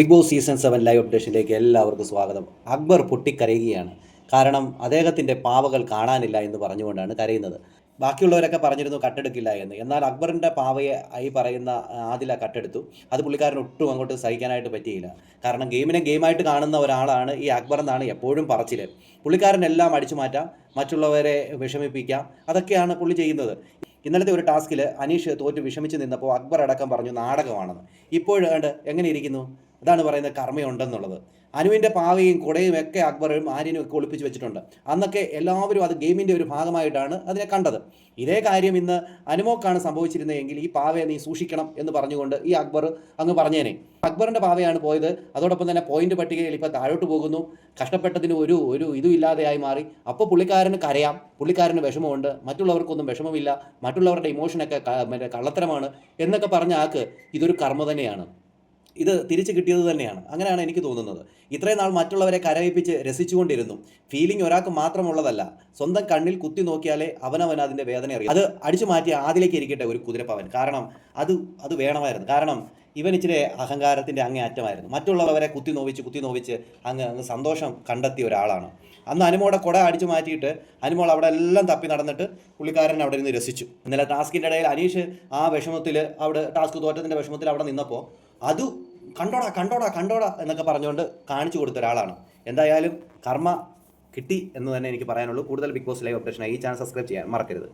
Big Boss season seven live അപ്ഡേഷനിലേക്ക് എല്ലാവർക്കും സ്വാഗതം. അക്ബർ പൊട്ടിക്കരയുകയാണ്. കാരണം അദ്ദേഹത്തിന്റെ പാവകൾ കാണാനില്ല എന്ന് പറഞ്ഞുകൊണ്ടാണ് കരയുന്നത്. ബാക്കിയുള്ളവരൊക്കെ പറഞ്ഞിരുന്നു കട്ടെടുക്കില്ല എന്ന്. എന്നാൽ അക്ബറിന്റെ പാവയെ ഈ പറയുന്ന ആദില കട്ടെടുത്തു. അത് പുള്ളിക്കാരൻ ഒട്ടും അങ്ങോട്ട് സഹിക്കാനായിട്ട് പറ്റിയില്ല. കാരണം ഗെയിമിനെ ഗെയിമായിട്ട് കാണുന്ന ഒരാളാണ് ഈ അക്ബർ എന്നാണ് എപ്പോഴും പറച്ചിൽ പുള്ളിക്കാരനെല്ലാം അടിച്ചു മാറ്റാം മറ്റുള്ളവരെ വിഷമിപ്പിക്കാം അതൊക്കെയാണ് പുള്ളി ചെയ്യുന്നത്. ഇന്നലത്തെ ഒരു ടാസ്കിൽ അനീഷ് തോറ്റ് വിഷമിച്ച് നിന്നപ്പോൾ അക്ബർ അടക്കം പറഞ്ഞു നാടകമാണെന്ന്. ഇപ്പോഴാണ്ട് എങ്ങനെ ഇരിക്കുന്നു? അതാണ് പറയുന്നത് കർമ്മയുണ്ടെന്നുള്ളത്. അനുവിന്റെ പാവയും കുടയും ഒക്കെ അക്ബറും ആര്യനും ഒക്കെ ഒളിപ്പിച്ച് വെച്ചിട്ടുണ്ട്. അന്നൊക്കെ എല്ലാവരും അത് ഗെയിമിന്റെ ഒരു ഭാഗമായിട്ടാണ് അതിനെ കണ്ടത്. ഇതേ കാര്യം ഇന്ന് അനുമോക്കാണ് സംഭവിച്ചിരുന്നതെങ്കിൽ ഈ പാവയെ നീ സൂക്ഷിക്കണം എന്ന് പറഞ്ഞുകൊണ്ട് ഈ അക്ബർ അങ്ങ് പറഞ്ഞേനെ. അക്ബറിന്റെ പാവയാണ് പോയത്. അതോടൊപ്പം തന്നെ പോയിന്റ് പട്ടികയിൽ ഇപ്പോൾ താഴോട്ട് പോകുന്നു. കഷ്ടപ്പെട്ടതിന് ഒരു ഒരു ഇതുമില്ലാതെയായി മാറി. അപ്പോൾ പുള്ളിക്കാരന് കരയാം. പുള്ളിക്കാരന് വിഷമമുണ്ട്. മറ്റുള്ളവർക്കൊന്നും വിഷമമില്ല. മറ്റുള്ളവരുടെ ഇമോഷനൊക്കെ മറ്റേ കള്ളത്തരമാണ്. എന്നൊക്കെ പറഞ്ഞ ആൾക്ക് ഇതൊരു കർമ്മ തന്നെയാണ്. ഇത് തിരിച്ചു കിട്ടിയത് തന്നെയാണ്. അങ്ങനെയാണ് എനിക്ക് തോന്നുന്നത്. ഇത്രയും നാൾ മറ്റുള്ളവരെ കരയിപ്പിച്ച് രസിച്ചുകൊണ്ടിരുന്നു. ഫീലിംഗ് ഒരാൾക്ക് മാത്രമുള്ളതല്ല സ്വന്തം കണ്ണിൽ കുത്തി നോക്കിയാലേ അവനവൻ അതിന്റെ വേദന അറിയാം അത് അടിച്ചു മാറ്റി ആദിലേക്ക് ഇരിക്കട്ടെ ഒരു കുതിരപ്പവൻ. കാരണം അത് അത് വേണമായിരുന്നു. കാരണം ഇവൻ ഇച്ചിരി അഹങ്കാരത്തിന്റെ അങ്ങേ അറ്റമായിരുന്നു. മറ്റുള്ളവരെ കുത്തി നോവിച്ച് കുത്തി നോവിച്ച് അങ്ങ് അങ്ങ് സന്തോഷം കണ്ടെത്തിയ ഒരാളാണ്. അന്ന് അനുമോടെ കുട അടിച്ചു മാറ്റിയിട്ട് അനുമോൾ അവിടെ എല്ലാം തപ്പി നടന്നിട്ട് പുള്ളിക്കാരൻ അവിടെ നിന്ന് രസിച്ചു. ഇന്നലെ ടാസ്കിന്റെ ഇടയിൽ അനീഷ് ആ വിഷമത്തിൽ അവിടെ ടാസ്ക് തോറ്റത്തിന്റെ വിഷമത്തിൽ അവിടെ നിന്നപ്പോൾ അത് കണ്ടോടാ കണ്ടോടാ കണ്ടോടാ എന്നൊക്കെ പറഞ്ഞുകൊണ്ട് കാണിച്ചു കൊടുത്ത ഒരാളാണ്. എന്തായാലും കർമ്മ കിട്ടി എന്ന് തന്നെ എനിക്ക് പറയാനുള്ളൂ. കൂടുതൽ ബിഗ് ബോസ് ലൈവ് അപ്ഡേഷനായി ഈ ചാനൽ സബ്സ്ക്രൈബ് ചെയ്യാൻ മറക്കരുത്.